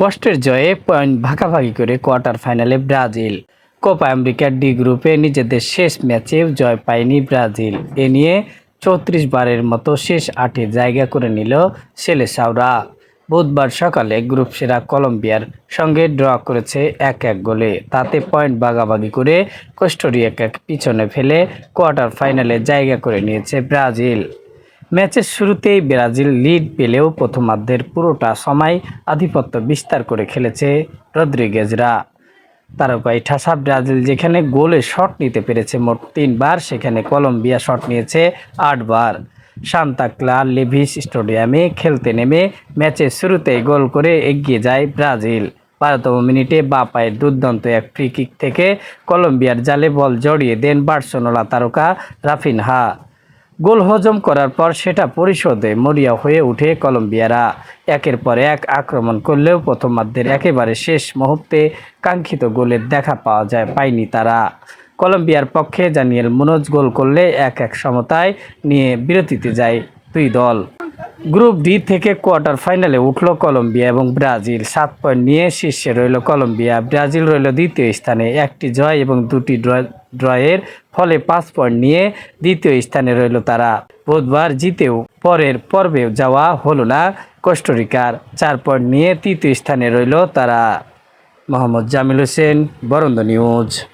কষ্টের জয়ে পয়েন্ট ভাগাভাগি করে কোয়ার্টার ফাইনালে ব্রাজিল। কোপা আমেরিকার ডি গ্রুপে নিজেদের শেষ ম্যাচে জয় পায়নি ব্রাজিল। এ নিয়ে চৌত্রিশ বারের মতো শেষ আটে জায়গা করে নিল সেলেসাওরা। বুধবার সকালে গ্রুপ সেরা কলম্বিয়ার সঙ্গে ড্র করেছে এক এক গোলে। তাতে পয়েন্ট ভাগাভাগি করে কোস্টোরিয়াকে পিছনে ফেলে কোয়ার্টার ফাইনালে জায়গা করে নিয়েছে ব্রাজিল। ম্যাচের শুরুতেই ব্রাজিল লিড পেলেও প্রথমার্ধের পুরোটা সময় আধিপত্য বিস্তার করে খেলেছে রদ্রিগেজরা। তারকাই ঠাসা ব্রাজিল যেখানে গোলে শট নিতে পেরেছে মোট তিনবার, সেখানে কলম্বিয়া শট নিয়েছে আটবার। সান্তা ক্লা লেভিস স্টেডিয়ামে খেলতে নেমে ম্যাচের শুরুতেই গোল করে এগিয়ে যায় ব্রাজিল। বারোতম মিনিটে বা পায়ের দুর্দান্ত এক ফ্রি কিক থেকে কলম্বিয়ার জালে বল জড়িয়ে দেন বার্সেলোনা তারকা রাফিনহা। গোল হজম করার পর সেটা পরিশোধে মরিয়া হয়ে উঠে কলম্বিয়ারা। একের পর এক আক্রমণ করলেও প্রথমার্ধের একেবারে শেষ মুহূর্তে কাঙ্ক্ষিত গোলের দেখা পাওয়া যায়, পায়নি তারা। কলম্বিয়ার পক্ষে জানিয়েল মুনোজ গোল করলে এক এক সমতায় নিয়ে বিরতিতে যায় দুই দল। গ্রুপ ডি থেকে কোয়ার্টার ফাইনালে উঠল কলম্বিয়া এবং ব্রাজিল। সাত পয়েন্ট নিয়ে শীর্ষে রইল কলম্বিয়া। ব্রাজিল রইল দ্বিতীয় স্থানে, একটি জয় এবং দুটি ড্র- ড্রয়ের ফলে পাঁচ পয়েন্ট নিয়ে দ্বিতীয় স্থানে রইল তারা। বুধবার জিতেও পরের পর্বে যাওয়া হলো না কোস্টোরিকার। চার পয়েন্ট নিয়ে তৃতীয় স্থানে রইল তারা। মোহাম্মদ জামিল হোসেন, বরন্দ নিউজ।